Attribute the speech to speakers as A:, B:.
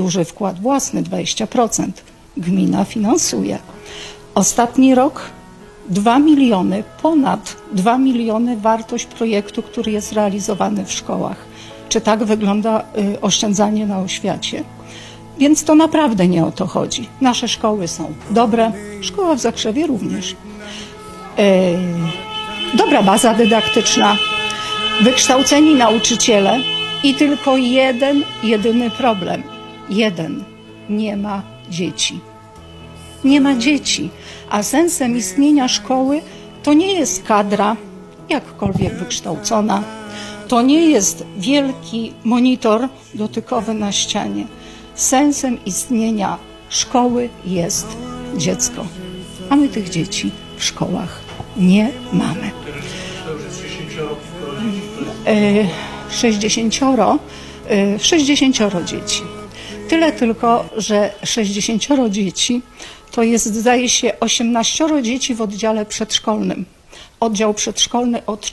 A: duży wkład własny 20%. Gmina finansuje. Ostatni rok 2 miliony, ponad 2 miliony wartość projektu, który jest realizowany w szkołach. Czy tak wygląda y, oszczędzanie na oświacie? Więc to naprawdę nie o to chodzi. Nasze szkoły są dobre, szkoła w Zakrzewie również. E, dobra baza dydaktyczna, wykształceni nauczyciele i tylko jeden, jedyny problem. Jeden. Nie ma dzieci. Nie ma dzieci. A sensem istnienia szkoły to nie jest kadra jakkolwiek wykształcona. To nie jest wielki monitor dotykowy na ścianie. Sensem istnienia szkoły jest dziecko. A my tych dzieci w szkołach nie mamy.
B: To już jest 10
A: E, 60, e, 60 dzieci. Tyle tylko, że 60 dzieci to jest, zdaje się, 18 dzieci w oddziale przedszkolnym. Oddział przedszkolny od